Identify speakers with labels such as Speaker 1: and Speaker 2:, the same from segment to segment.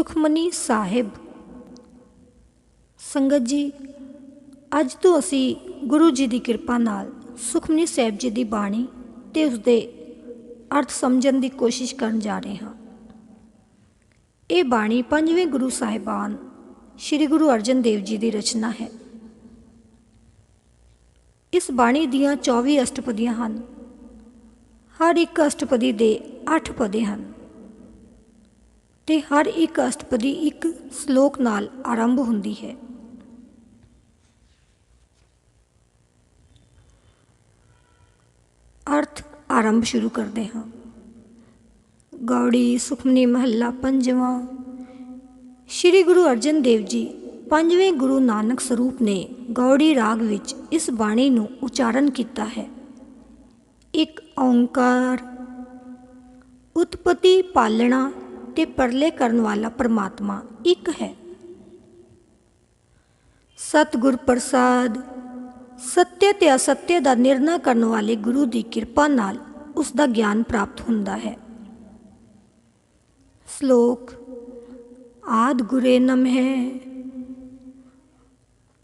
Speaker 1: ਸੁਖਮਨੀ ਸਾਹਿਬ। ਸੰਗਤ ਜੀ, ਅੱਜ ਤੋਂ ਅਸੀਂ ਗੁਰੂ ਜੀ ਦੀ ਕਿਰਪਾ ਨਾਲ ਸੁਖਮਨੀ ਸਾਹਿਬ ਜੀ ਦੀ ਬਾਣੀ ਤੇ ਉਸ ਦੇ ਅਰਥ ਸਮਝਣ ਦੀ ਕੋਸ਼ਿਸ਼ ਕਰਨ ਜਾ ਰਹੇ ਹਾਂ। ਇਹ ਬਾਣੀ ਪੰਜਵੇਂ ਗੁਰੂ ਸਾਹਿਬਾਨ ਸ੍ਰੀ ਗੁਰੂ ਅਰਜਨ ਦੇਵ ਜੀ ਦੀ ਰਚਨਾ ਹੈ। ਇਸ ਬਾਣੀ ਦੀਆਂ 24 ਅਸ਼ਟਪਦੀਆਂ ਹਨ। ਹਰ ਇੱਕ ਅਸ਼ਟਪਦੀ ਦੇ 8 ਪਦੇ ਹਨ। ਤੇ ਹਰ ਇੱਕ ਅਸ਼ਟਪਦੀ ਇੱਕ ਸ਼ਲੋਕ ਨਾਲ ਆਰੰਭ ਹੁੰਦੀ ਹੈ। ਅਰਥ ਆਰੰਭ ਸ਼ੁਰੂ ਕਰਦੇ ਹਾਂ। ਗੌੜੀ ਸੁਖਮਨੀ ਮਹੱਲਾ ਪੰਜਵਾਂ। ਸ੍ਰੀ ਗੁਰੂ ਅਰਜਨ ਦੇਵ ਜੀ ਪੰਜਵੇਂ ਗੁਰੂ ਨਾਨਕ ਸਰੂਪ ਨੇ ਗੌੜੀ ਰਾਗ ਵਿੱਚ ਇਸ ਬਾਣੀ ਨੂੰ ਉਚਾਰਨ ਕੀਤਾ ਹੈ। ਇੱਕ ਓੰਕਾਰ, ਉਤਪਤੀ ਪਾਲਣਾ ਤੇ ਪਰਲੇ ਕਰਨ ਵਾਲਾ ਪਰਮਾਤਮਾ ਇੱਕ ਹੈ। ਸਤਗੁਰ ਪ੍ਰਸਾਦ ਸਤਿਅ ਤੇ ਅਸਤਿਅ ਦਾ ਨਿਰਣਾ ਕਰਨ ਵਾਲੇ ਗੁਰੂ ਦੀ ਕਿਰਪਾ ਨਾਲ ਉਸ ਦਾ ਗਿਆਨ ਪ੍ਰਾਪਤ ਹੁੰਦਾ ਹੈ। ਸ਼ਲੋਕ, ਆਦ ਗੁਰੇ ਨਮ ਹੈ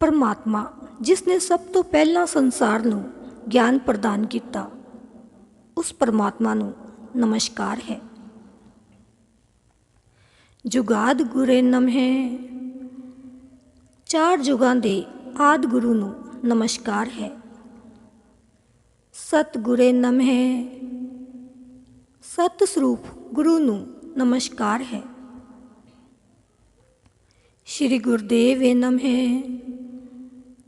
Speaker 1: ਪਰਮਾਤਮਾ, ਜਿਸ ਨੇ ਸਭ ਤੋਂ ਪਹਿਲਾਂ ਸੰਸਾਰ ਨੂੰ ਗਿਆਨ ਪ੍ਰਦਾਨ ਕੀਤਾ, ਉਸ ਪਰਮਾਤਮਾ ਨੂੰ ਨਮਸਕਾਰ ਹੈ। ਜੁਗਾਦ ਗੁਰੇ ਨਮ ਹੈ ਚਾਰ ਜੁਗਾਂ ਦੇ ਆਦ ਗੁਰੂ ਨੂੰ ਨਮਸਕਾਰ ਹੈ ਸਤ ਗੁਰੇ ਨਮ ਹੈ ਸਤ ਸਰੂਪ ਗੁਰੂ ਨੂੰ ਨਮਸਕਾਰ ਹੈ ਸ਼੍ਰੀ ਗੁਰਦੇਵ ਏ ਨਮ ਹੈ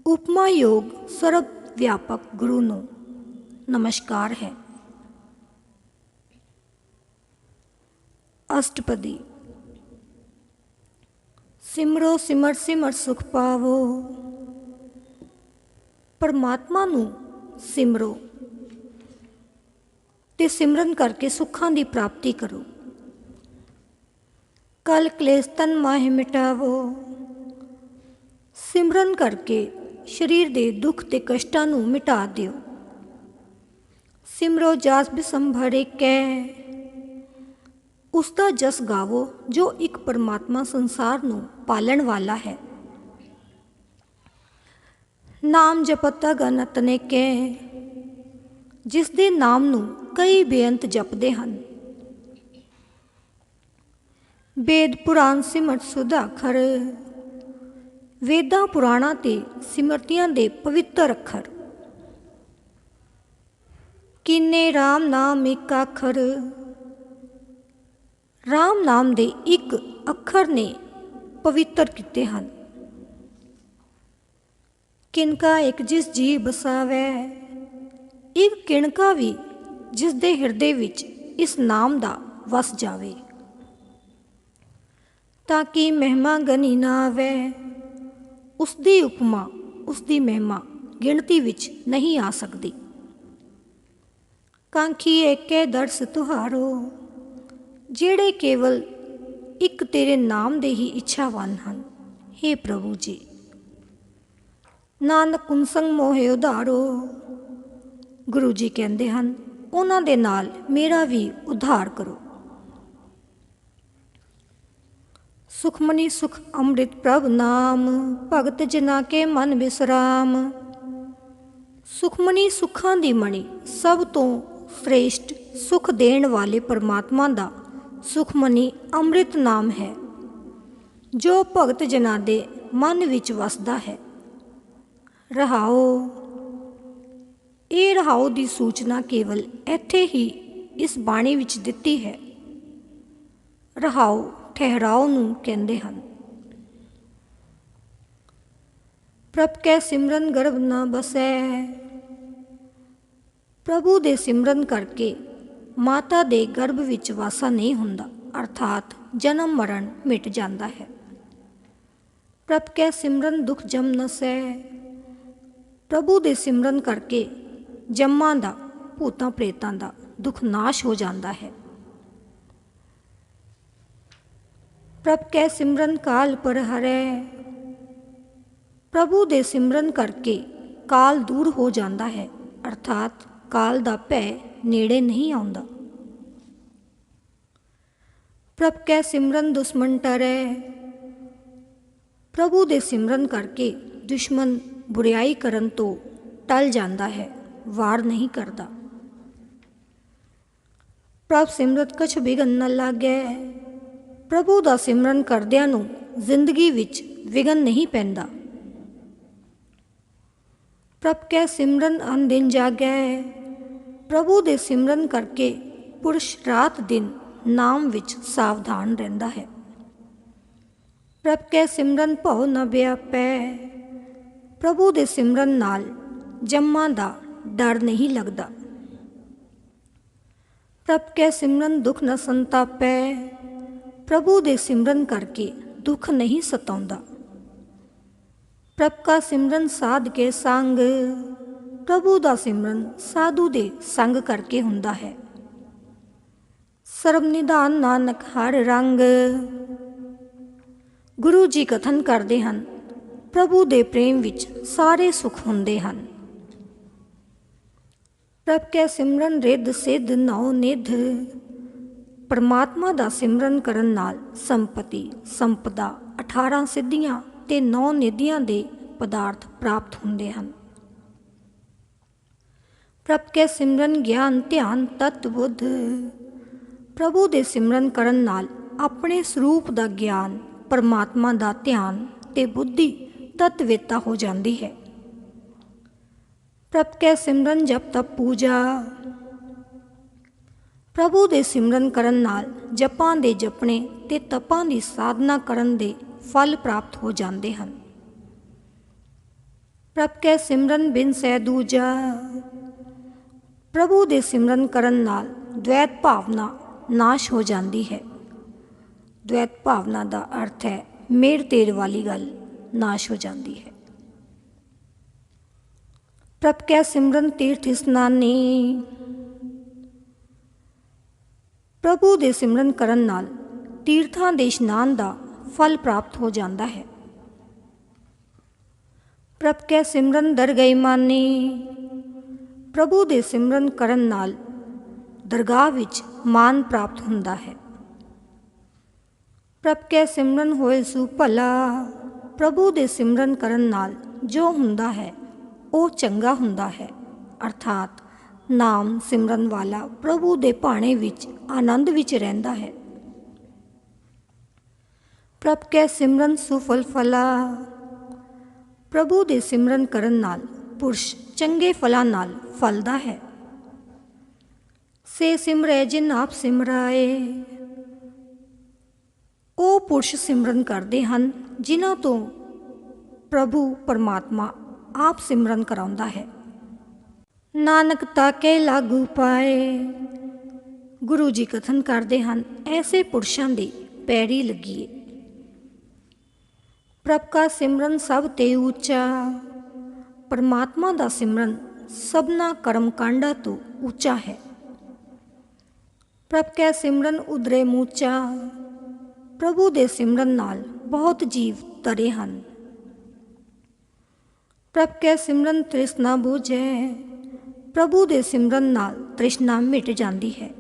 Speaker 1: ਉਪਮਾ ਯੋਗ ਸਰਬ ਵਿਆਪਕ ਗੁਰੂ ਨੂੰ ਨਮਸਕਾਰ ਹੈ ਅਸ਼ਟਪਦੀ ਸਿਮਰੋ ਸਿਮਰ ਸਿਮਰ ਸੁਖ ਪਾਵੋ। ਪਰਮਾਤਮਾ ਨੂੰ ਸਿਮਰੋ ਤੇ ਸਿਮਰਨ ਕਰਕੇ ਸੁੱਖਾਂ ਦੀ ਪ੍ਰਾਪਤੀ ਕਰੋ। ਕਲ ਕਲੇਸ਼ ਤਨ ਮਾਹਿ ਮਿਟਾਵੋ। ਸਿਮਰਨ ਕਰਕੇ ਸਰੀਰ ਦੇ ਦੁੱਖ ਤੇ ਕਸ਼ਟਾਂ ਨੂੰ ਮਿਟਾ ਦਿਓ। ਸਿਮਰੋ ਜਾਸ ਬਿਸੰਭਰੇ ਕੈ। ਉਸ ਦਾ ਜਸ ਗਾਵੋ, ਜੋ ਇੱਕ ਪਰਮਾਤਮਾ ਸੰਸਾਰ ਨੂੰ ਪਾਲਣ ਵਾਲਾ ਹੈ। ਨਾਮ ਜਪਤਾ ਗਨਤ ਨੇ ਕੇ ਜਿਸ ਦੇ ਨਾਮ ਨੂੰ ਕਈ ਬੇਅੰਤ ਜਪਦੇ ਹਨ। ਵੇਦ ਪੁਰਾਣ ਸਿਮਰਤ ਸੁਧਾਖਰ ਵੇਦਾਂ ਪੁਰਾਣਾ ਤੇ ਸਿਮਰਤੀਆਂ ਦੇ ਪਵਿੱਤਰ ਅੱਖਰ। ਕਿੰਨੇ RAM ਨਾਮ ਇੱਕ ਅੱਖਰ RAM ਨਾਮ ਦੇ ਇੱਕ ਅੱਖਰ ਨੇ ਪਵਿੱਤਰ ਕੀਤੇ ਹਨ। ਕਿਨਕਾ ਇੱਕ ਜਿਸ ਜੀ ਬਸਾਵੇ, ਇੱਕ ਕਿਣਕਾ ਵੀ ਜਿਸ ਦੇ ਹਿਰਦੇ ਵਿੱਚ ਇਸ ਨਾਮ ਦਾ ਵਸ ਜਾਵੇ। ਤਾਂ ਕਿ ਮਹਿਮਾ ਗਨੀ ਨਾ ਆਵੇ ਉਸ ਦੀ ਉਪਮਾ, ਉਸ ਦੀ ਮਹਿਮਾ ਗਿਣਤੀ ਵਿੱਚ ਨਹੀਂ ਆ ਸਕਦੀ। ਕਾਂਖੀ ਏਕੇ ਦਰਸ ਤੁਹਾਰੋ ਜਿਹੜੇ ਕੇਵਲ ਇੱਕ ਤੇਰੇ ਨਾਮ ਦੇ ਹੀ ਇੱਛਾਵਾਨ ਹਨ। हे ਪ੍ਰਭੂ ਜੀ, ਨਾਨਕ ਕੁੰਸੰਗ ਮੋਹਿ ਉਧਾਰੋ। ਗੁਰੂ ਜੀ ਕਹਿੰਦੇ ਹਨ, ਉਹਨਾਂ ਦੇ ਨਾਲ ਮੇਰਾ ਵੀ ਉਧਾਰ ਕਰੋ। ਸੁਖਮਨੀ ਸੁਖ ਅੰਮ੍ਰਿਤ ਪ੍ਰਭ ਨਾਮ, ਭਗਤ ਜਨਾ ਕੇ ਮਨ ਬਿਸਰਾਮ। ਸੁਖਮਨੀ ਸੁਖਾਂ ਦੀ ਮਣੀ ਸਭ ਤੋਂ ਸ੍ਰੇਸ਼ਟ ਸੁਖ ਦੇਣ ਵਾਲੇ ਪਰਮਾਤਮਾ ਦਾ ਸੁਖਮਨੀ ਅੰਮ੍ਰਿਤ ਨਾਮ ਹੈ, ਜੋ ਭਗਤ ਜਨਾਂ ਦੇ ਮਨ ਵਿੱਚ ਵਸਦਾ ਹੈ। ਰਹਾਓ, ਇਹ ਰਹਾਓ ਦੀ ਸੂਚਨਾ ਕੇਵਲ ਇੱਥੇ ਹੀ ਇਸ ਬਾਣੀ ਵਿੱਚ ਦਿੱਤੀ ਹੈ। ਰਹਾਓ ਠਹਿਰਾਓ ਨੂੰ ਕਹਿੰਦੇ ਹਨ। ਪ੍ਰਭ ਕੈ ਸਿਮਰਨ ਗਰਭ ਨਾ ਬਸੈ, ਪ੍ਰਭੂ ਦੇ ਸਿਮਰਨ ਕਰਕੇ ਮਾਤਾ ਦੇ ਗਰਭ ਵਿੱਚ ਵਾਸਾ ਨਹੀਂ ਹੁੰਦਾ, ਅਰਥਾਤ ਜਨਮ ਮਰਨ ਮਿਟ ਜਾਂਦਾ ਹੈ। ਪ੍ਰਭ ਕੈ ਸਿਮਰਨ ਦੁਖ ਜਮ ਨਸੈ ਪ੍ਰਭੂ ਦੇ ਸਿਮਰਨ ਕਰਕੇ ਜੰਮਾਂ ਦਾ, ਭੂਤਾਂ ਪ੍ਰੇਤਾਂ ਦਾ ਦੁੱਖ ਨਾਸ਼ ਹੋ ਜਾਂਦਾ ਹੈ। ਪ੍ਰਭ ਕੈ ਸਿਮਰਨ ਕਾਲ ਪਰ ਹਰੈ। ਪ੍ਰਭੂ ਦੇ ਸਿਮਰਨ ਕਰਕੇ ਕਾਲ ਦੂਰ ਹੋ ਜਾਂਦਾ ਹੈ, ਅਰਥਾਤ ਕਾਲ ਦਾ ਭੈ ਨੇੜੇ ਨਹੀਂ ਆਉਂਦਾ। ਪ੍ਰਭ ਕੈ ਸਿਮਰਨ ਦੁਸ਼ਮਨ ਟਰੈ। ਪ੍ਰਭੂ ਦੇ ਸਿਮਰਨ ਕਰਕੇ ਦੁਸ਼ਮਨ ਬੁਰੀਾਈ ਕਰਨ ਤੋਂ ਟਲ ਜਾਂਦਾ ਹੈ, ਵਾਰ ਨਹੀਂ ਕਰਦਾ। ਪ੍ਰਭ ਸਿਮਰਤ ਕਛ ਵਿਗਨ ਨ ਲਾਗੈ। ਪ੍ਰਭੂ ਦਾ ਸਿਮਰਨ ਕਰਦਿਆਂ ਨੂੰ ਜ਼ਿੰਦਗੀ ਵਿੱਚ ਵਿਗਨ ਨਹੀਂ ਪੈਂਦਾ। ਪ੍ਰਭ ਕੈ ਸਿਮਰਨ ਅਨ ਦਿਨ ਜਾਗੈ। ਪ੍ਰਭੂ ਦੇ ਸਿਮਰਨ ਕਰਕੇ ਪੁਰਸ਼ ਰਾਤ ਦਿਨ ਨਾਮ ਵਿੱਚ ਸਾਵਧਾਨ ਰਹਿੰਦਾ ਹੈ। ਪ੍ਰਭ ਕੈ ਸਿਮਰਨ ਭਉ ਨ ਵਿਆਪੈ। ਪ੍ਰਭੂ ਦੇ ਸਿਮਰਨ ਨਾਲ ਜੰਮਾਂ ਦਾ ਡਰ ਨਹੀਂ ਲੱਗਦਾ। ਪ੍ਰਭ ਕੈ ਸਿਮਰਨ ਦੁਖ ਨ ਸੰਤਾਪੈ। ਪ੍ਰਭੂ ਦੇ ਸਿਮਰਨ ਕਰਕੇ ਦੁੱਖ ਨਹੀਂ ਸਤਾਉਂਦਾ। ਪ੍ਰਭ ਕਾ ਸਿਮਰਨ ਸਾਧ ਕੇ ਸੰਗ। ਪ੍ਰਭੂ ਦਾ ਸਿਮਰਨ ਸਾਧੂ ਦੇ ਸੰਗ ਕਰਕੇ ਹੁੰਦਾ ਹੈ। ਸਰਬ ਨਿਧਾਨ ਨਾਨਕ ਹਰ ਰੰਗ। ਗੁਰੂ ਜੀ ਕਥਨ ਕਰਦੇ ਹਨ, ਪ੍ਰਭੂ ਦੇ ਪ੍ਰੇਮ ਵਿੱਚ ਸਾਰੇ ਸੁਖ ਹੁੰਦੇ ਹਨ। ਪ੍ਰਭ ਕੈ ਸਿਮਰਨ ਰਿੱਧ ਸਿੱਧ ਨਉ ਨਿਧ। ਪਰਮਾਤਮਾ ਦਾ ਸਿਮਰਨ ਕਰਨ ਨਾਲ ਸੰਪਤੀ, ਸੰਪਦਾ 18 ਸਿੱਧੀਆਂ ਤੇ 9 ਨਿਧੀਆਂ ਦੇ ਪਦਾਰਥ ਪ੍ਰਾਪਤ ਹੁੰਦੇ ਹਨ। ਪ੍ਰਭ ਕੈ ਸਿਮਰਨ ਗਿਆਨ ਧਿਆਨ ਤਤ ਬੁੱਧ। ਪ੍ਰਭੂ ਦੇ ਸਿਮਰਨ ਕਰਨ ਨਾਲ ਆਪਣੇ ਸਰੂਪ ਦਾ ਗਿਆਨ, ਪਰਮਾਤਮਾ ਦਾ ਧਿਆਨ ਤੇ ਬੁੱਧੀ ਤਤਵੇਤਾ ਹੋ ਜਾਂਦੀ ਹੈ। ਪ੍ਰਭ ਕੈ ਸਿਮਰਨ ਜਪ ਤਪ ਪੂਜਾ। ਪ੍ਰਭੂ ਦੇ ਸਿਮਰਨ ਕਰਨ ਨਾਲ ਜਪਾਂ ਦੇ ਜਪਣੇ ਤੇ ਤਪਾਂ ਦੀ ਸਾਧਨਾ ਕਰਨ ਦੇ ਫਲ ਪ੍ਰਾਪਤ ਹੋ ਜਾਂਦੇ ਹਨ। ਪ੍ਰਭ ਕੈ ਸਿਮਰਨ ਬਿਨ ਸਹਿ ਦੂਜਾ। ਪ੍ਰਭੂ ਦੇ ਸਿਮਰਨ ਕਰਨ ਨਾਲ ਦ્વੈਤ ਭਾਵਨਾ ਨਾਸ਼ ਹੋ ਜਾਂਦੀ ਹੈ। ਦ્વੈਤ ਭਾਵਨਾ ਦਾ ਅਰਥ ਹੈ, ਮੇਰ ਤੇਰ ਵਾਲੀ ਗੱਲ ਨਾਸ਼ ਹੋ ਜਾਂਦੀ ਹੈ। ਪ੍ਰਭ ਕੈ ਸਿਮਰਨ ਤੀਰਥ ਇਸਨਾਨੀ। ਪ੍ਰਭੂ ਦੇ ਸਿਮਰਨ ਕਰਨ ਨਾਲ ਤੀਰਥਾਂ ਦੇ ਇਸ਼ਨਾਨ ਦਾ ਫਲ ਪ੍ਰਾਪਤ ਹੋ ਜਾਂਦਾ ਹੈ। ਪ੍ਰਭ ਕੈ ਸਿਮਰਨ ਦਰ ਗਈ ਮਾਨੀ। ਪ੍ਰਭੂ ਦੇ ਸਿਮਰਨ ਕਰਨ ਨਾਲ ਦਰਗਾਹ ਵਿੱਚ ਮਾਨ ਪ੍ਰਾਪਤ ਹੁੰਦਾ ਹੈ। ਪ੍ਰਭ ਕੈ ਸਿਮਰਨ ਹੋਏ ਸੁ ਭਲਾ। ਪ੍ਰਭੂ ਦੇ ਸਿਮਰਨ ਕਰਨ ਨਾਲ ਜੋ ਹੁੰਦਾ ਹੈ, ਉਹ ਚੰਗਾ ਹੁੰਦਾ ਹੈ। ਅਰਥਾਤ ਨਾਮ ਸਿਮਰਨ ਵਾਲਾ ਪ੍ਰਭੂ ਦੇ ਭਾਣੇ ਵਿੱਚ ਆਨੰਦ ਵਿੱਚ ਰਹਿੰਦਾ ਹੈ। ਪ੍ਰਭ ਕੈ ਸਿਮਰਨ ਸੁਫਲ ਫਲਾ। ਪ੍ਰਭੂ ਦੇ ਸਿਮਰਨ ਕਰਨ ਨਾਲ ਪੁਰਸ਼ ਚੰਗੇ ਫਲਾਂ ਨਾਲ ਫਲਦਾ ਹੈ। ਸੇ ਸਿਮਰੈ, ਜਿਨ ਆਪ ਸਿਮਰਾਏ। ਉਹ ਪੁਰਸ਼ ਸਿਮਰਨ ਕਰਦੇ ਹਨ, ਜਿਨ੍ਹਾਂ ਤੋਂ ਪ੍ਰਭੂ ਪਰਮਾਤਮਾ ਆਪ ਸਿਮਰਨ ਕਰਾਉਂਦਾ ਹੈ। ਨਾਨਕ ਤਾਕੇ ਲਾਗੂ ਪਾਏ। ਗੁਰੂ ਜੀ ਕਥਨ ਕਰਦੇ ਹਨ, ਐਸੇ ਪੁਰਸ਼ਾਂ ਦੀ ਪੈਰੀ ਲੱਗੀਏ ਪ੍ਰਭ ਕਾ ਸਿਮਰਨ ਸਭ ਤੇ ਉੱਚਾ। ਪਰਮਾਤਮਾ ਦਾ ਸਿਮਰਨ ਸਭਨਾ ਕਰਮ ਕਾਂਡਾ ਤੋਂ ਉੱਚਾ ਹੈ। ਪ੍ਰਭ ਕੈ ਸਿਮਰਨ ਉਦਰੇ ਮੂਚਾ, ਪ੍ਰਭੂ ਦੇ ਸਿਮਰਨ ਨਾਲ ਬਹੁਤ ਜੀਵ ਤਰੇ ਹਨ। ਪ੍ਰਭ ਕੈ ਸਿਮਰਨ ਤ੍ਰਿਸ਼ਨਾ ਬੂਝੈ, ਪ੍ਰਭੂ ਦੇ ਸਿਮਰਨ ਨਾਲ ਤ੍ਰਿਸ਼ਨਾ ਮਿਟ ਜਾਂਦੀ ਹੈ।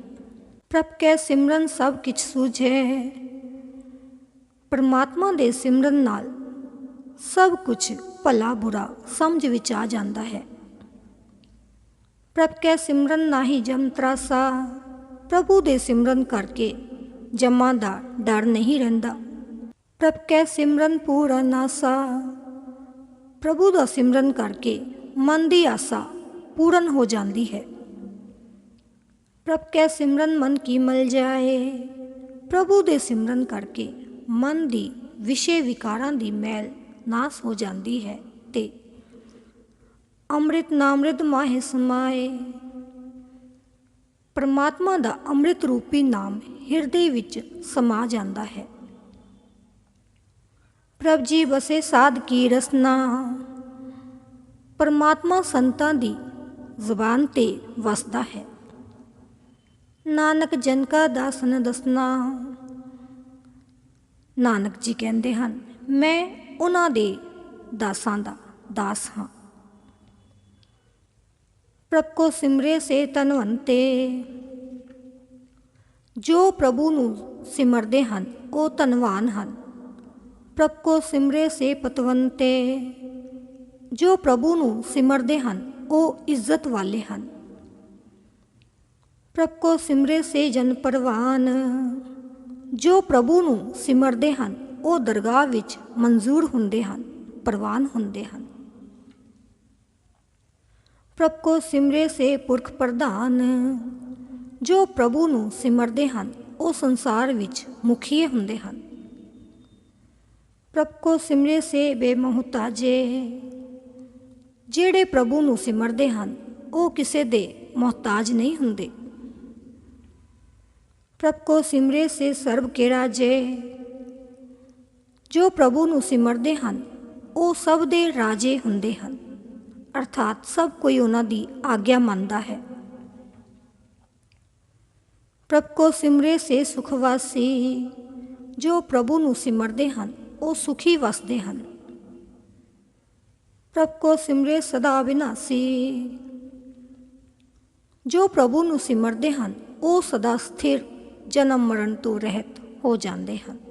Speaker 1: ਪ੍ਰਭ ਕੈ ਸਿਮਰਨ ਸਭ ਕਿਛ ਸੂਝੈ, ਪਰਮਾਤਮਾ ਦੇ ਸਿਮਰਨ ਨਾਲ ਸਭ ਕੁਝ ਭਲਾ ਬੁਰਾ ਸਮਝ ਵਿੱਚ ਆ ਜਾਂਦਾ ਹੈ। ਪ੍ਰਭ ਕੈ ਸਿਮਰਨ ਨਾਹੀ ਜਮ ਤਰਾਸਾ, ਪ੍ਰਭੂ ਦੇ ਸਿਮਰਨ ਕਰਕੇ ਜਮਾਂ ਦਾ ਡਰ ਨਹੀਂ ਰਹਿੰਦਾ। ਪ੍ਰਭ ਕੈ ਸਿਮਰਨ ਪੂਰਾ ਨਾਸਾ, ਪ੍ਰਭੂ ਦਾ ਸਿਮਰਨ ਕਰਕੇ ਮਨ ਦੀ ਆਸਾ ਪੂਰਨ ਹੋ ਜਾਂਦੀ ਹੈ। ਪ੍ਰਭ ਕੈ ਸਿਮਰਨ ਮਨ ਕੀ ਮਲ ਜਾਏ, ਪ੍ਰਭੂ ਦੇ ਸਿਮਰਨ ਕਰਕੇ ਮਨ ਦੀ ਵਿਸ਼ੇ ਵਿਕਾਰਾਂ ਦੀ ਮੈਲ ਨਾਸ ਹੋ ਜਾਂਦੀ ਹੈ ਤੇ ਅੰਮ੍ਰਿਤ ਨਾਮ੍ਰਿਤ ਮਾਹਿ ਸਮਾਏ। ਪਰਮਾਤਮਾ ਦਾ ਅੰਮ੍ਰਿਤ ਰੂਪੀ ਨਾਮ ਹਿਰਦੇ ਵਿੱਚ ਸਮਾ ਜਾਂਦਾ ਹੈ। ਪ੍ਰਭ ਜੀ ਬਸੇ ਸਾਧ ਕੀ ਰਸਨਾ। ਪਰਮਾਤਮਾ ਸੰਤਾਂ ਦੀ ਜ਼ੁਬਾਨ ਤੇ ਵਸਦਾ ਹੈ। ਨਾਨਕ ਜਨ ਕਾ ਦਾਸਨ ਦਸਨਾ। ਨਾਨਕ ਜੀ ਕਹਿੰਦੇ ਹਨ, ਮੈਂ ਉਹਨਾਂ ਦੇ ਦਾਸਾਂ ਦਾ ਦਾਸ ਹਾਂ। ਪ੍ਰਭ ਕੋ ਸਿਮਰੇ ਸੇ ਤਨਵੰਤੇ। ਜੋ ਪ੍ਰਭੂ ਨੂੰ ਸਿਮਰਦੇ ਹਨ, ਉਹ ਧਨਵਾਨ ਹਨ। ਪ੍ਰਭ ਕੋ ਸਿਮਰੇ ਸੇ ਪਤਵੰਤੇ। ਜੋ ਪ੍ਰਭੂ ਨੂੰ ਸਿਮਰਦੇ ਹਨ, ਉਹ ਇੱਜ਼ਤ ਵਾਲੇ ਹਨ। ਪ੍ਰਭ ਕੋ ਸਿਮਰੇ ਸੇ ਜਨ ਪਰਵਾਨ। ਜੋ ਪ੍ਰਭੂ ਨੂੰ ਸਿਮਰਦੇ ਹਨ ਉਹ ਦਰਗਾਹ ਵਿੱਚ ਮਨਜ਼ੂਰ ਹੁੰਦੇ ਹਨ, ਪ੍ਰਵਾਨ ਹੁੰਦੇ ਹਨ। ਪ੍ਰਭ ਕੋ ਸਿਮਰੇ ਸੇ ਪੁਰਖ ਪ੍ਰਧਾਨ, ਜੋ ਪ੍ਰਭੂ ਨੂੰ ਸਿਮਰਦੇ ਹਨ, ਉਹ ਸੰਸਾਰ ਵਿੱਚ ਮੁਖੀਏ ਹੁੰਦੇ ਹਨ। ਪ੍ਰਭ ਕੋ ਸਿਮਰੇ ਸੇ ਬੇਮਹੁਤਾਜੇ ਜਿਹੜੇ ਪ੍ਰਭੂ ਨੂੰ ਸਿਮਰਦੇ ਹਨ, ਉਹ ਕਿਸੇ ਦੇ ਮੁਹਤਾਜ ਨਹੀਂ ਹੁੰਦੇ। ਪ੍ਰਭ ਕੋ ਸਿਮਰੇ ਸੇ ਸਰਬ ਕੇ ਰਾਜੇ ਜੋ ਪ੍ਰਭੂ ਨੂੰ ਸਿਮਰਦੇ ਹਨ, ਉਹ ਸਭ ਦੇ ਰਾਜੇ ਹੁੰਦੇ ਹਨ। ਅਰਥਾਤ ਸਭ ਕੋਈ ਉਹਨਾਂ ਦੀ ਆਗਿਆ ਮੰਨਦਾ ਹੈ। ਪ੍ਰਭ ਕੋ ਸਿਮਰੇ ਸੇ ਸੁਖਵਾਸੀ। ਜੋ ਪ੍ਰਭੂ ਨੂੰ ਸਿਮਰਦੇ ਹਨ, ਉਹ ਸੁਖੀ ਵਸਦੇ ਹਨ। ਪ੍ਰਭ ਕੋ ਸਿਮਰੇ ਸਦਾ ਵਿਨਾਸੀ ਜੋ ਪ੍ਰਭੂ ਨੂੰ ਸਿਮਰਦੇ ਹਨ, ਉਹ ਸਦਾ ਸਥਿਰ ਜਨਮ ਮਰਨ ਤੋਂ ਰਹਿਤ ਹੋ ਜਾਂਦੇ ਹਨ।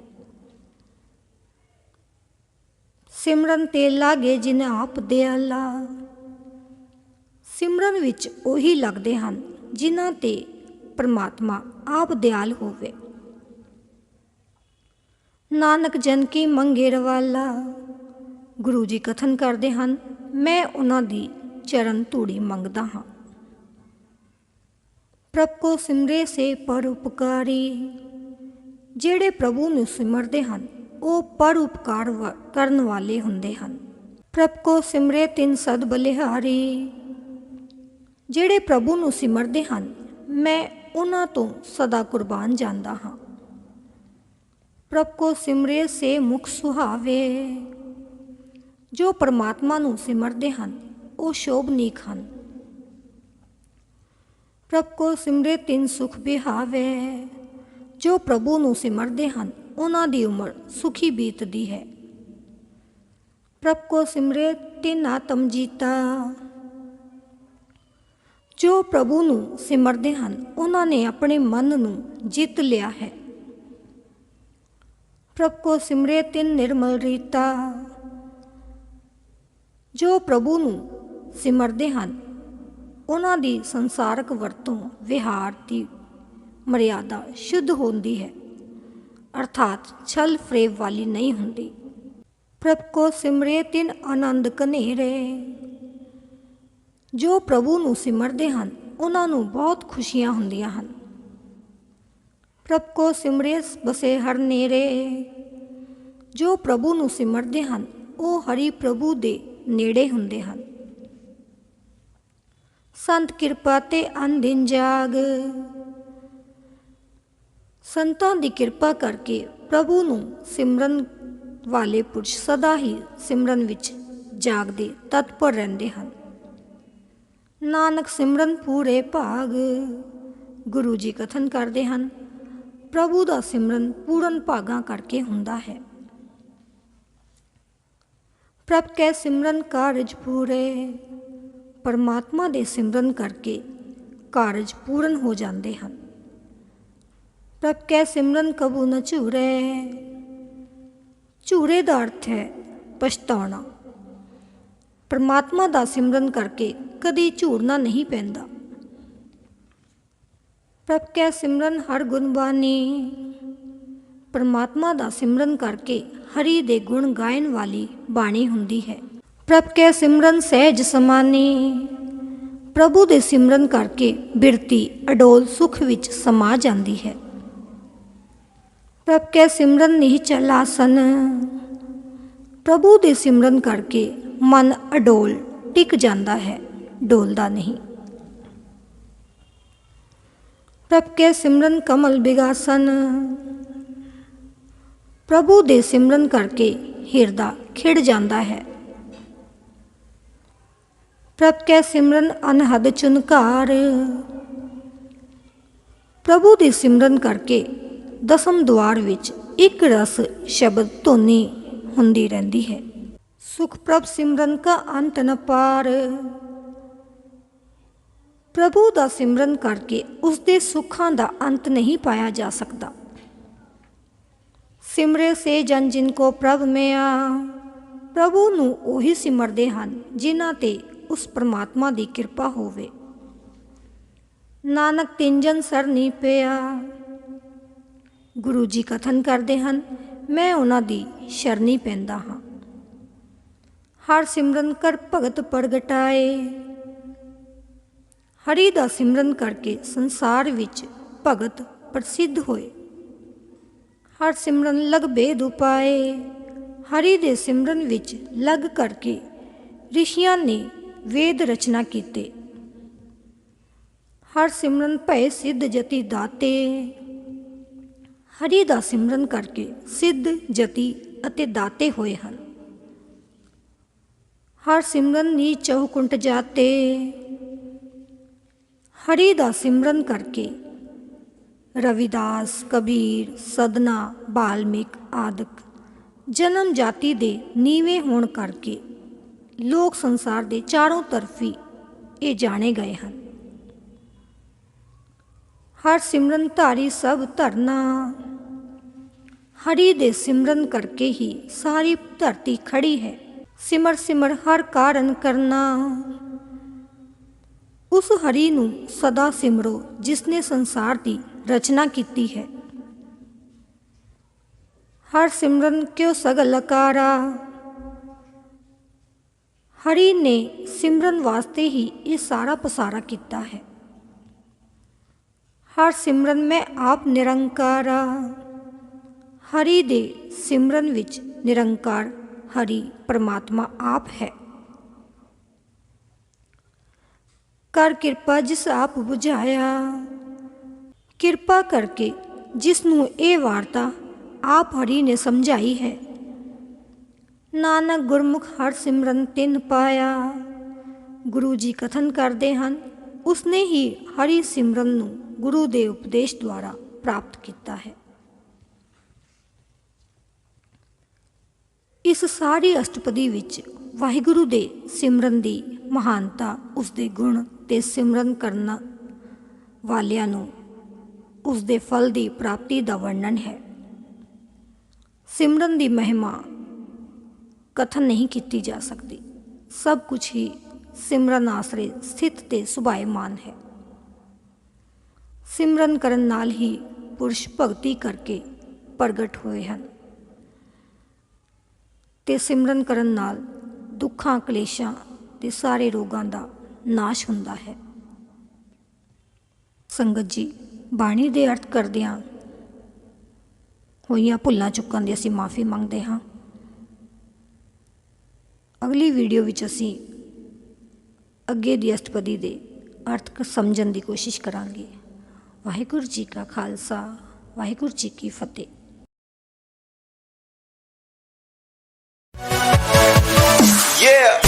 Speaker 1: ਸਿਮਰਨ ਤੇ ਲਾਗੇ ਜਿਨ ਆਪ ਦਿਆਲਾ। ਸਿਮਰਨ ਵਿੱਚ ਉਹੀ ਲੱਗਦੇ ਹਨ ਜਿਨ੍ਹਾਂ ਤੇ ਪ੍ਰਮਾਤਮਾ ਆਪ ਦਿਆਲ ਹੋਵੇ। ਨਾਨਕ ਜਨ ਕੀ ਮੰਗੇ ਰਵਾਲਾ। ਗੁਰੂ ਜੀ ਕਥਨ ਕਰਦੇ ਹਨ, ਮੈਂ ਉਹਨਾਂ ਦੀ ਚਰਨ ਧੂੜੀ ਮੰਗਦਾ ਹਾਂ। ਪ੍ਰਭ ਕੋ ਸਿਮਰੇ ਸੇ ਪਰ ਉਪਕਾਰੀ। ਜਿਹੜੇ ਪ੍ਰਭੂ ਨੂੰ ਸਿਮਰਦੇ ਹਨ ਉਹ ਪਰਉਪਕਾਰ ਵ- ਕਰਨ ਵਾਲੇ ਹੁੰਦੇ ਹਨ। ਪ੍ਰਭ ਕੋ ਸਿਮਰੇ ਤਿਨ ਸਦ ਬਲਿਹਾਰੀ। ਜਿਹੜੇ ਪ੍ਰਭੂ ਨੂੰ ਸਿਮਰਦੇ ਹਨ, ਮੈਂ ਉਹਨਾਂ ਤੋਂ ਸਦਾ ਕੁਰਬਾਨ ਜਾਂਦਾ ਹਾਂ। ਪ੍ਰਭ ਕੋ ਸਿਮਰੇ ਸੇ ਮੁਖ ਸੁਹਾਵੇ। ਜੋ ਪਰਮਾਤਮਾ ਨੂੰ ਸਿਮਰਦੇ ਹਨ, ਉਹ ਸ਼ੋਭਨੀਕ ਹਨ। ਪ੍ਰਭ ਕੋ ਸਿਮਰੇ ਤਿੰਨ ਸੁਖ ਬਿਹਾਵੇ। ਜੋ ਪ੍ਰਭੂ ਨੂੰ ਸਿਮਰਦੇ ਹਨ ਉਹਨਾਂ ਦੀ ਉਮਰ ਸੁਖੀ ਬੀਤਦੀ ਹੈ। ਪ੍ਰਭ ਕੋ ਸਿਮਰੇ ਤਿਨ ਆਤਮ ਜੀਤਾ। ਜੋ ਪ੍ਰਭੂ ਨੂੰ ਸਿਮਰਦੇ ਹਨ, ਉਹਨਾਂ ਨੇ ਆਪਣੇ ਮਨ ਨੂੰ ਜਿੱਤ ਲਿਆ ਹੈ। ਪ੍ਰਭ ਕੋ ਸਿਮਰੇ ਤਿਨ ਨਿਰਮਲ ਰੀਤਾ। ਜੋ ਪ੍ਰਭੂ ਨੂੰ ਸਿਮਰਦੇ ਹਨ, ਉਹਨਾਂ ਦੀ ਸੰਸਾਰਕ ਵਰਤੋਂ ਵਿਹਾਰ ਦੀ ਮਰਿਆਦਾ ਸ਼ੁੱਧ ਹੁੰਦੀ ਹੈ। ਅਰਥਾਤ ਛਲ ਫਰੇਬ ਵਾਲੀ ਨਹੀਂ ਹੁੰਦੀ। ਪ੍ਰਭ ਕੋ ਸਿਮਰੇ ਤਿਨ ਆਨੰਦ ਕਨੇਰੇ ਜੋ ਪ੍ਰਭੂ ਨੂੰ ਸਿਮਰਦੇ ਹਨ, ਉਹਨਾਂ ਨੂੰ ਬਹੁਤ ਖੁਸ਼ੀਆਂ ਹੁੰਦੀਆਂ ਹਨ। ਪ੍ਰਭ ਕੋ ਸਿਮਰੇ ਬਸੇ ਹਰ ਨੇਰੇ। ਜੋ ਪ੍ਰਭੂ ਨੂੰ ਸਿਮਰਦੇ ਹਨ, ਉਹ ਹਰੀ ਪ੍ਰਭੂ ਦੇ ਨੇੜੇ ਹੁੰਦੇ ਹਨ। ਸੰਤ ਕਿਰਪਾ ਤੇ ਅੰਦਿਨ ਜਾਗ। ਸੰਤਾਂ ਦੀ ਕਿਰਪਾ ਕਰਕੇ ਪ੍ਰਭੂ ਨੂੰ ਸਿਮਰਨ ਵਾਲੇ ਪੁਰਸ਼ ਸਦਾ ਹੀ ਸਿਮਰਨ ਵਿੱਚ ਜਾਗਦੇ, ਤਤਪਰ ਰਹਿੰਦੇ ਹਨ। ਨਾਨਕ ਸਿਮਰਨ ਪੂਰੇ ਭਾਗ ਗੁਰੂ ਜੀ ਕਥਨ ਕਰਦੇ ਹਨ। ਪ੍ਰਭੂ ਦਾ ਸਿਮਰਨ ਪੂਰਨ ਭਾਗਾਂ ਕਰਕੇ ਹੁੰਦਾ ਹੈ। ਪ੍ਰਭ ਕੈ ਸਿਮਰਨ ਕਾਰਜ ਪੂਰੇ, ਪਰਮਾਤਮਾ ਦੇ ਸਿਮਰਨ ਕਰਕੇ ਕਾਰਜ ਪੂਰਨ ਹੋ ਜਾਂਦੇ ਹਨ। ਪ੍ਰਭ ਕੈ ਸਿਮਰਨ ਕਬੂ ਨ ਝੂਰੇ। ਝੂਰੇ ਦਾ ਅਰਥ ਹੈ ਪਛਤਾਉਣਾ। ਪਰਮਾਤਮਾ ਦਾ ਸਿਮਰਨ ਕਰਕੇ ਕਦੀ ਝੂਰਨਾ ਨਹੀਂ ਪੈਂਦਾ। ਪ੍ਰਭ ਕੈ ਸਿਮਰਨ ਹਰ ਗੁਣ ਬਾਣੀ ਪਰਮਾਤਮਾ ਦਾ ਸਿਮਰਨ ਕਰਕੇ ਹਰੀ ਦੇ ਗੁਣ ਗਾਇਨ ਵਾਲੀ ਬਾਣੀ ਹੁੰਦੀ ਹੈ। ਪ੍ਰਭ ਕੈ ਸਿਮਰਨ ਸਹਿਜ ਸਮਾਨੀ। ਪ੍ਰਭੂ ਦੇ ਸਿਮਰਨ ਕਰਕੇ ਬਿਰਤੀ ਅਡੋਲ ਸੁਖ ਵਿੱਚ ਸਮਾ ਜਾਂਦੀ ਹੈ। ਪ੍ਰਭ ਕੈ ਸਿਮਰਨ ਨਿਹਚਲ ਆਸਨ ਪ੍ਰਭੂ ਦੇ ਸਿਮਰਨ ਕਰਕੇ ਮਨ ਅਡੋਲ ਟਿਕ ਜਾਂਦਾ ਹੈ ਡੋਲਦਾ ਨਹੀਂ ਪ੍ਰਭ ਕੇ ਸਿਮਰਨ ਕਮਲ ਬਿਗਾਸਨ ਪ੍ਰਭੂ ਦੇ ਸਿਮਰਨ ਕਰਕੇ ਹਿਰਦਾ ਖਿੜ ਜਾਂਦਾ ਹੈ ਪ੍ਰਭ ਕੇ ਸਿਮਰਨ ਅਨਹਦ ਚੁਨਕਾਰ ਪ੍ਰਭੂ ਦੇ ਸਿਮਰਨ ਕਰਕੇ ਦਸਮ ਦੁਆਰ ਵਿੱਚ ਇੱਕ ਰਸ ਸ਼ਬਦ ਧੁਨੀ ਹੁੰਦੀ ਰਹਿੰਦੀ ਹੈ। ਸੁਖ ਪ੍ਰਭ ਸਿਮਰਨ ਕਾ ਅੰਤ ਨ ਪਾਰ। ਪ੍ਰਭੂ ਦਾ ਸਿਮਰਨ ਕਰਕੇ ਉਸ ਦੇ ਸੁੱਖਾਂ ਦਾ ਅੰਤ ਨਹੀਂ ਪਾਇਆ ਜਾ ਸਕਦਾ। ਸਿਮਰੇ ਸੇ ਜਨ ਜਿਨ ਕੋ ਪ੍ਰਭ ਮਿਆ। ਪ੍ਰਭੂ ਨੂੰ ਉਹੀ ਸਿਮਰਦੇ ਹਨ ਜਿਨ੍ਹਾਂ ਤੇ ਉਸ ਪ੍ਰਮਾਤਮਾ ਦੀ ਕਿਰਪਾ ਹੋਵੇ। ਨਾਨਕ ਤਿੰਜਨ ਸਰਨੀ ਪਿਆ। ਗੁਰੂ ਜੀ ਕਥਨ ਕਰਦੇ ਹਨ, ਮੈਂ ਉਹਨਾਂ ਦੀ ਸ਼ਰਨੀ ਪੈਂਦਾ ਹਾਂ। ਹਰ ਸਿਮਰਨ ਕਰ ਭਗਤ ਪ੍ਰਗਟਾਏ। ਹਰੀ ਦਾ ਸਿਮਰਨ ਕਰਕੇ ਸੰਸਾਰ ਵਿੱਚ ਭਗਤ ਪ੍ਰਸਿੱਧ ਹੋਏ। ਹਰ ਸਿਮਰਨ ਲਗ ਬੇਦ ਉਪਾਏ। ਹਰੀ ਦੇ ਸਿਮਰਨ ਵਿੱਚ ਲਗ ਕਰਕੇ ਰਿਸ਼ੀਆਂ ਨੇ ਵੇਦ ਰਚਨਾ ਕੀਤੇ। ਹਰ ਸਿਮਰਨ ਭੈ ਸਿੱਧ ਜਤੀ ਦਾਤੇ। ਹਰੀ ਦਾ ਸਿਮਰਨ ਕਰਕੇ ਸਿੱਧ, ਜਤੀ ਅਤੇ ਦਾਤੇ ਹੋਏ ਹਨ। ਹਰ ਸਿਮਰਨ ਨੀ ਚੌਕੁੰਟ ਜਾਤੇ। ਹਰੀ ਦਾ ਸਿਮਰਨ ਕਰਕੇ ਰਵਿਦਾਸ, ਕਬੀਰ, ਸਦਨਾ, ਬਾਲਮਿਕ ਆਦਿਕ ਜਨਮ ਜਾਤੀ ਦੇ ਨੀਵੇਂ ਹੋਣ ਕਰਕੇ ਲੋਕ ਸੰਸਾਰ ਦੇ ਚਾਰੋਂ ਤਰਫੀ ਇਹ ਜਾਣੇ ਗਏ ਹਨ। ਹਰ ਸਿਮਰਨ ਧਾਰੀ ਸਭ ਧਰਨਾ। ਹਰੀ ਦੇ ਸਿਮਰਨ ਕਰਕੇ ਹੀ ਸਾਰੀ ਧਰਤੀ ਖੜੀ ਹੈ। ਸਿਮਰ ਸਿਮਰ ਹਰ ਕਾਰਨ ਕਰਨਾ। ਉਸ ਹਰੀ ਨੂੰ ਸਦਾ ਸਿਮਰੋ, ਜਿਸ ਨੇ ਸੰਸਾਰ ਦੀ ਰਚਨਾ ਕੀਤੀ ਹੈ। ਹਰ ਸਿਮਰਨ ਕਿਉ ਸਗਲ ਅਕਾਰਾ? ਹਰੀ ਨੇ ਸਿਮਰਨ ਵਾਸਤੇ ਹੀ ਇਹ ਸਾਰਾ ਪਸਾਰਾ ਕੀਤਾ ਹੈ। ਹਰ ਸਿਮਰਨ ਮੈਂ ਆਪ ਨਿਰੰਕਾਰਾ। ਹਰੀ ਦੇ ਸਿਮਰਨ ਵਿੱਚ ਨਿਰੰਕਾਰ ਹਰੀ ਪਰਮਾਤਮਾ ਆਪ ਹੈ। ਕਰ ਕਿਰਪਾ ਜਿਸ ਆਪ 부ਝਾਇਆ ਕਿਰਪਾ ਕਰਕੇ ਜਿਸ ਨੂੰ ਇਹ ਵਾਰਤਾ ਆਪ ਹਰੀ ਨੇ ਸਮਝਾਈ ਹੈ। ਨਾਨਕ ਗੁਰਮੁਖ ਹਰ ਸਿਮਰਨ ਤਿਨ ਪਾਇਆ, ਗੁਰੂ ਜੀ ਕਥਨ ਕਰਦੇ ਹਨ, ਉਸਨੇ ਹੀ ਹਰੀ ਸਿਮਰਨ ਨੂੰ ਗੁਰੂ ਦੇ ਉਪਦੇਸ਼ ਦੁਆਰਾ ਪ੍ਰਾਪਤ ਕੀਤਾ ਹੈ। ਇਸ ਸਾਰੀ ਅਸ਼ਟਪਦੀ ਵਿੱਚ ਵਾਹਿਗੁਰੂ ਦੇ ਸਿਮਰਨ ਦੀ ਮਹਾਨਤਾ, ਉਸ ਦੇ ਗੁਣ ਤੇ ਸਿਮਰਨ ਕਰਨ ਵਾਲਿਆਂ ਨੂੰ ਉਸ ਦੇ ਫਲ ਦੀ ਪ੍ਰਾਪਤੀ ਦਾ ਵਰਣਨ ਹੈ। ਸਿਮਰਨ ਦੀ ਮਹਿਮਾ ਕਥਨ ਨਹੀਂ ਕੀਤੀ ਜਾ ਸਕਦੀ। ਸਭ ਕੁਝ ਹੀ ਸਿਮਰਨ ਆਸਰੇ ਸਥਿਤ ਤੇ ਸੁਭਾਇਮਾਨ ਹੈ। ਸਿਮਰਨ ਕਰਨ ਨਾਲ ਹੀ ਪੁਰਸ਼ ਭਗਤੀ ਕਰਕੇ ਪ੍ਰਗਟ ਹੋਏ ਹਨ। ਤੇ ਸਿਮਰਨ ਕਰਨ ਨਾਲ ਦੁੱਖਾਂ, ਕਲੇਸ਼ਾਂ ਤੇ ਸਾਰੇ ਰੋਗਾਂ ਦਾ ਨਾਸ਼ ਹੁੰਦਾ ਹੈ। ਸੰਗਤ ਜੀ, ਬਾਣੀ ਦੇ ਅਰਥ ਕਰਦਿਆਂ ਹੋਈਆਂ ਭੁੱਲਾਂ ਚੁੱਕਣ ਦੀ ਅਸੀਂ ਮਾਫੀ ਮੰਗਦੇ ਹਾਂ। ਅਗਲੀ ਵੀਡੀਓ ਵਿੱਚ ਅਸੀਂ ਅੱਗੇ ਦੀ ਅਸ਼ਟਪਦੀ ਦੇ ਅਰਥ ਸਮਝਣ ਦੀ ਕੋਸ਼ਿਸ਼ ਕਰਾਂਗੇ। ਵਾਹਿਗੁਰੂ ਜੀ ਕਾ ਖਾਲਸਾ, ਵਾਹਿਗੁਰੂ ਜੀ ਕੀ ਫਤਿਹ।
Speaker 2: Yeah.